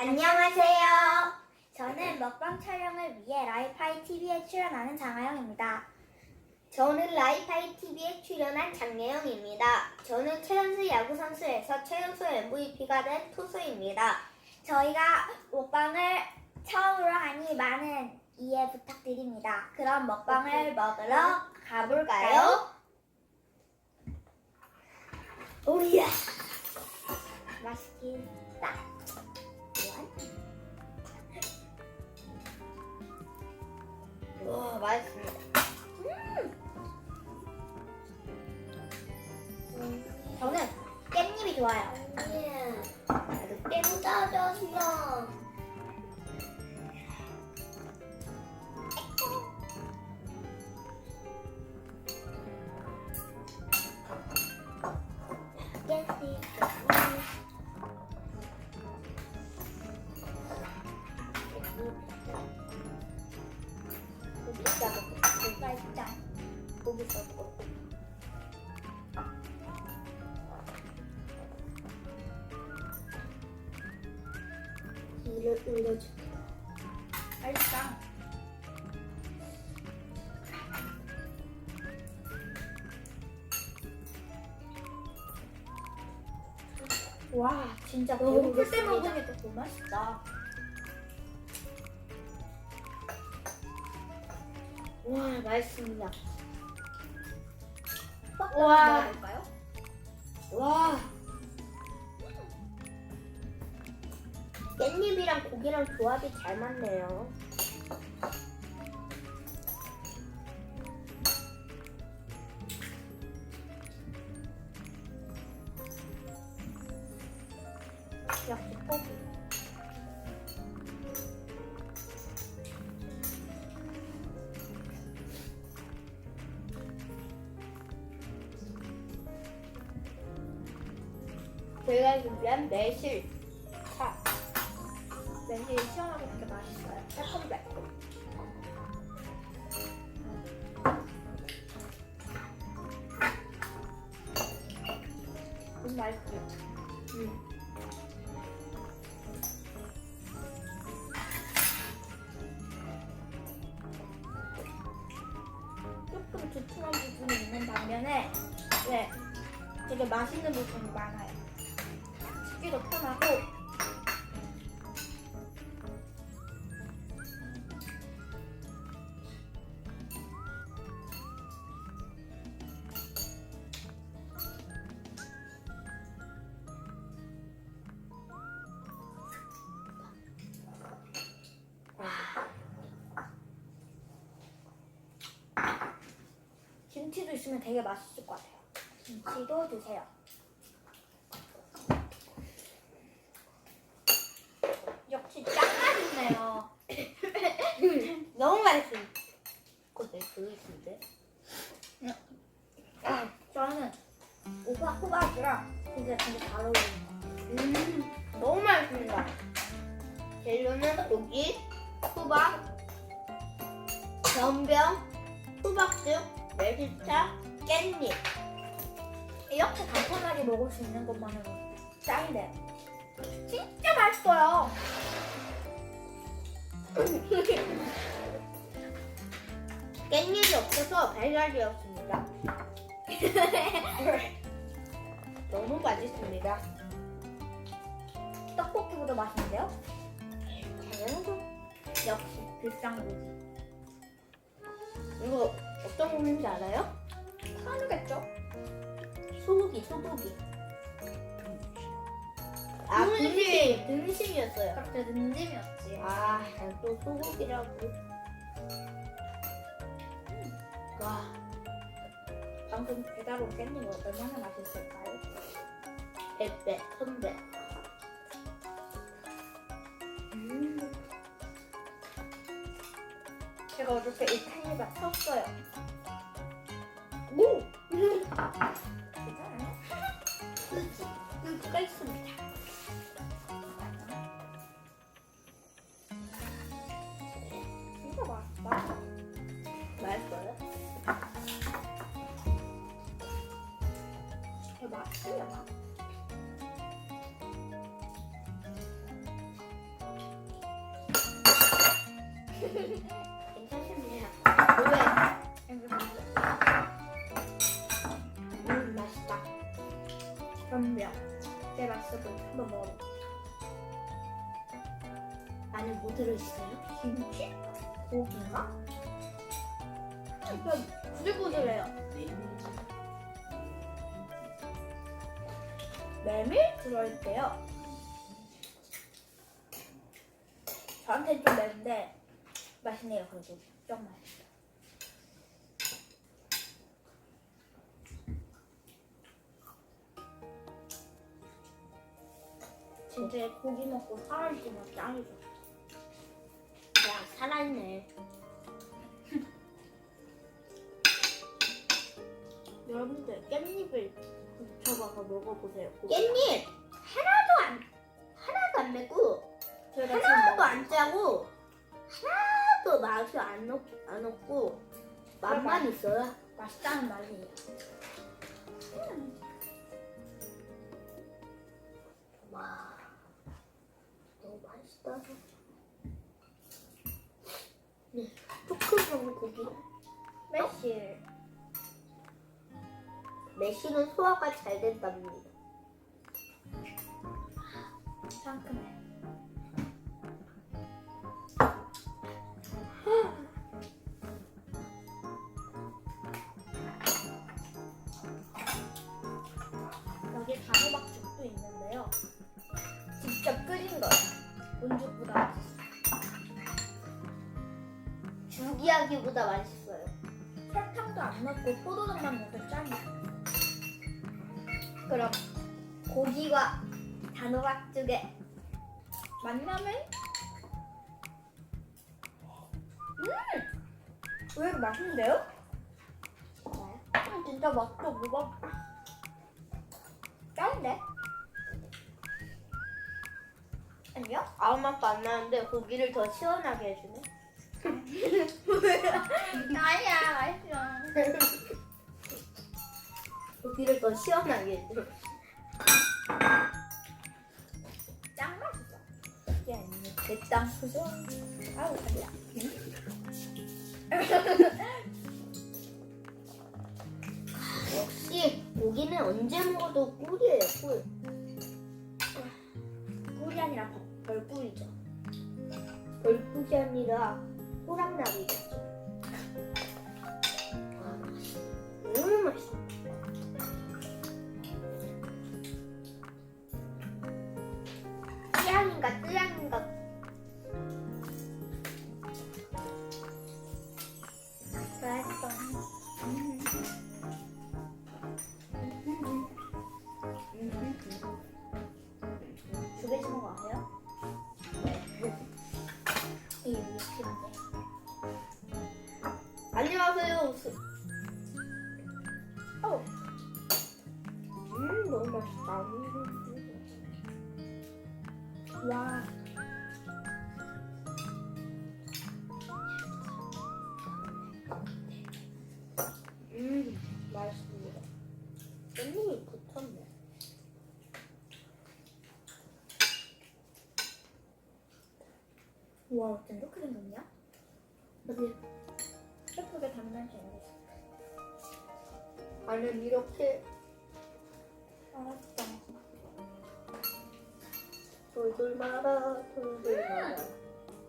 안녕하세요. 저는 먹방 촬영을 위해 라이파이 TV에 출연하는 장하영입니다. 저는 라이파이 TV에 출연한 장예영입니다. 저는 최연수 야구 선수에서 최연수 MVP가 된 투수입니다. 저희가 먹방을 처음으로 하니 많은 이해 부탁드립니다. 그럼 먹방을 먹으러 가볼까요? 오야! 맛있겠다. 맛있습니다. 저는 깻잎이 좋아요. 와, 진짜 너무 배고플 때. 먹으니까 더 맛있다. 와 맛있습니다. 와, 와. 먹을까요? 와. 깻잎이랑 고기랑 조합이 잘 맞네요. 역시 고기. 제가 준비한 매실. 자, 왠지 시원하고 되게 맛있어요. 새콤달콤. 음, 맛있어. 음. 맛있는 부분이 많아요. 씹기도 편하고 김치도 있으면 되게 맛있을 것 같아요. 김치도 주세요. 역시 짱 맛있네요. 너무 맛있습니다. 그때 그릇인데. 아, 저는 오빠 호박이랑 진짜 진짜 잘 같아요. 음, 너무 맛있습니다. 재료는 고기, 호박, 전병, 호박죽, 매실차, 깻잎. 이렇게 간편하게 먹을 수 있는 것만으로 짱인데요. 진짜 맛있어요. 깻잎이 없어서 배달이었습니다. 너무 맛있습니다. 떡볶이보다 맛있는데요? 당연하죠. 역시 비싼 거지. 이거 어떤 고기인지 알아요? 한우겠죠? 소고기, 소고기. 아, 등심. 등심, 등심이었어요. 그렇게 능심이었지. 아, 또 소고기라고. 와, 방금 배달 온 깻잎이 얼마나 맛있을까요? 백배, 천배. 음, 제가 어저께 이 깻잎을 쳤어요. 오! 괜찮아요? 그지, 그가 있 고기인가? 이거 부들부들해요. 메밀 들어있대요. 저한테 좀 매운데 맛있네요. 그래도 좀 맛있어. 진짜 고기 먹고 살아있으면 짱이죠. 야, 살아있네. 여러분들 깻잎을 붙여봐서 먹어보세요. 깻잎 하나도 안 하나도 안 맵고 하나도 안 짜고 하나도 맛이 안, 없, 안 없고 맛만 있어요. 먹- 맛있다는 말이에요. 와, 너무 맛있다. 네, 조금 고기. 매실. 매실은 소화가 잘 된답니다. 상큼해. 여기 단호박 죽도 있는데요. 직접 끓인 거예요. 온죽보다 죽이야기보다 맛있어요. 설탕도 안 넣고 포도즙만 넣어서 짱이에요. 그럼 고기와 단호박죽에 만나면 음! 의외로 맛있는데요? 음, 진짜 맛도 무겁 짱인데? 아니요? 아무 맛도 안 나는데 고기를 더 시원하게 해주네. 아니야 맛있어 고기를 더 시원하게 해줘. 짱 맛있어 이게 아니면 대짱 그죠? 아우 달려 역시 고기는 언제 먹어도 꿀이에요, 꿀. 꿀이 아니라 벌- 벌꿀이죠 벌꿀이 아니라 와, 맛있어. 너무 맛있어. 와, 어쩜 이렇게 생겼냐? 어디 예쁘게 단단히 생겼어. 안은 이렇게 알았어. 돌돌 말아, 돌돌 말아.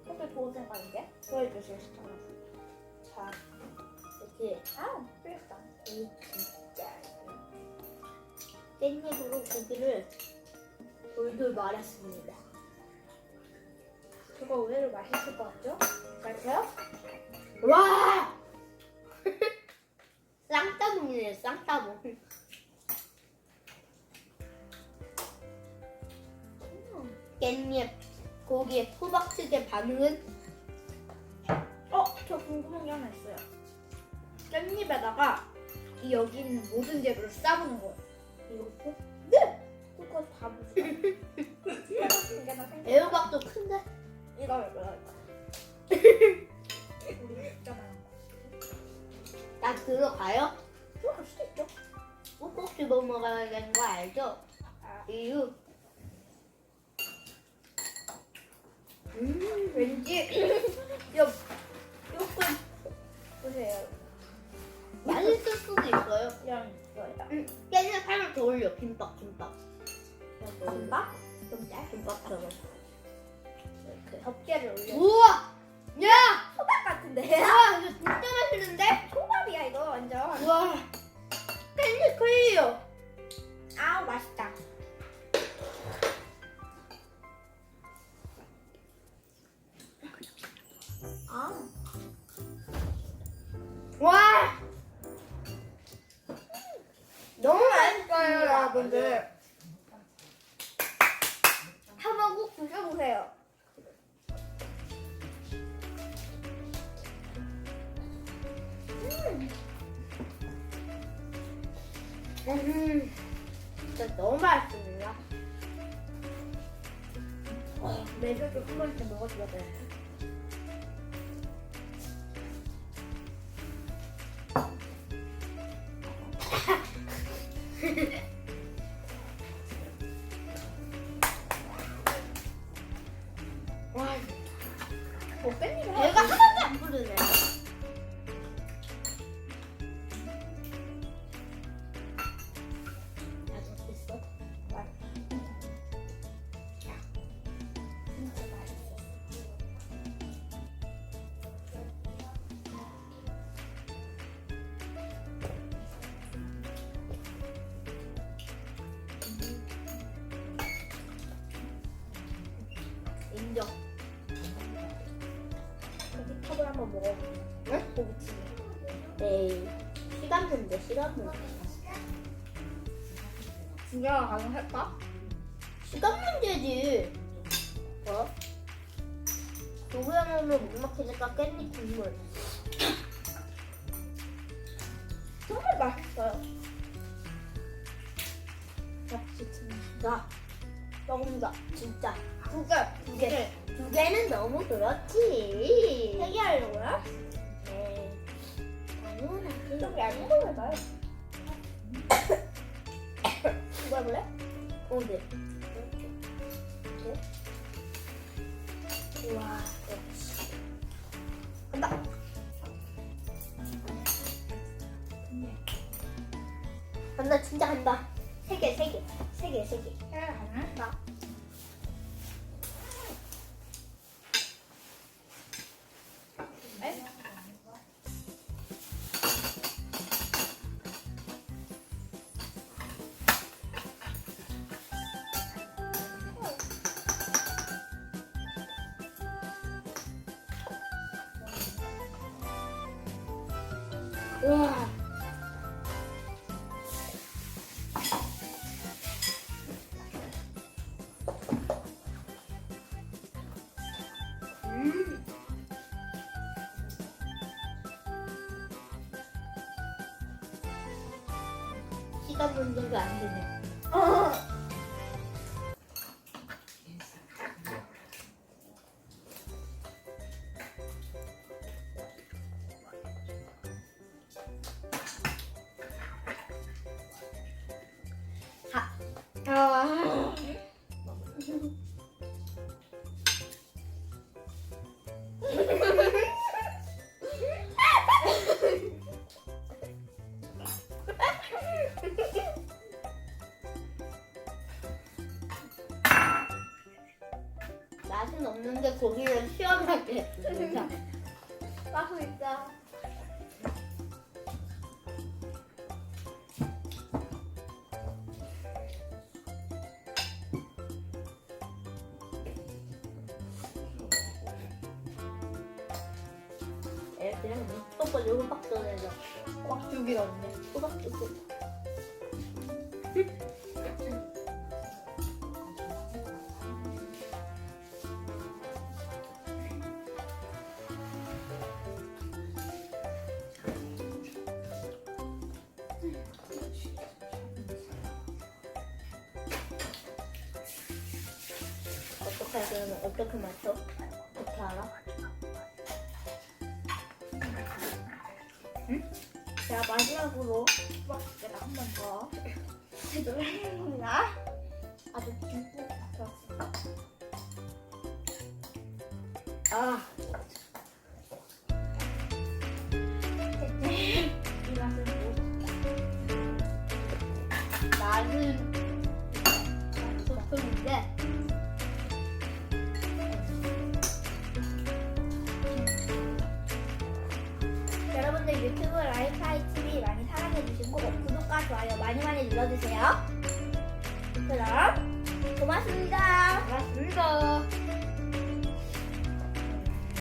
근데 좋은 생각인데? 보여주실 시잖아. 자, 이렇게 아, 맛있다. 이 진짜 깻잎으로 고기를 돌돌 말았습니다. 그거 의외로 맛있을 것 같죠? 맛있어요? 와! 쌍따봉이네, 쌍따봉. 깻잎 고기의 호박죽의 반응은 어, 저 궁금한 게 하나 있어요. 깻잎에다가 이 여기 있는 모든 재료를 싸보는 거예요. 이렇게 그거 다 무슨 해봤은 게나 생각. 애호박도 큰 내가 그럴까? 들어가요? 그럴 수도 있죠. 꼭꼭 집어 뭐 먹어야 되는 거 알죠? 아, 이유. 음, 왠지 요 요건 보세요. 맛있을 수도 있어요. 이런 거에다. 음, 깨는 하나 더 올려. 김밥, 김밥. 김밥? 김밥처럼. 이렇게. 덮개를 올려. 우와! 야! 초밥 같은데? 와 이거 진짜 맛있는데? 초밥이야 이거 완전. 와 캔디 클리어. 아우 맛있다. 아. 와! 너무 맛있어요 여러분들. 한번 꼭 드셔보세요. 음, 진짜 너무 맛있습니다. 어, 매실도 한 번씩 먹어줘야 돼. 먹어볼게. 응? 고기찜. 에이, 시간 문제, 시간 문제. 진짜가 가능할까? 시간 문제지. 어? 누구야말로 못 막히니까 깻잎 국물. 정말 맛있어요. 역시 진짜. 자, 먹는다. 진짜. 두 개, 두 개. 두 개는 너무 그렇지. 세개 하려고요? 네. 당연하지. 좀 얇은 걸로 해봐요. 이거 해볼래? 어, 네. 우와, 역시. 간다. 간다, 진짜 간다. 세 개, 세 개. 세 개, 세 개. 해 가능할까? 네? 우 고기는 시원하게 진짜. 맛은 있다. 애 그냥 또또 요거밖에 안 해서 꽉 죽이던데. 또박 주고. 백은 어떻게 맞춰? 어떻게 알아? 응? 자 마지막으로 내가 한 번 더 제대로 해봅니다. 아주 듬뿍 들었어. 아. 이 맛은 뭐? 나는 주세요. 그럼 고맙습니다. 고맙습니다.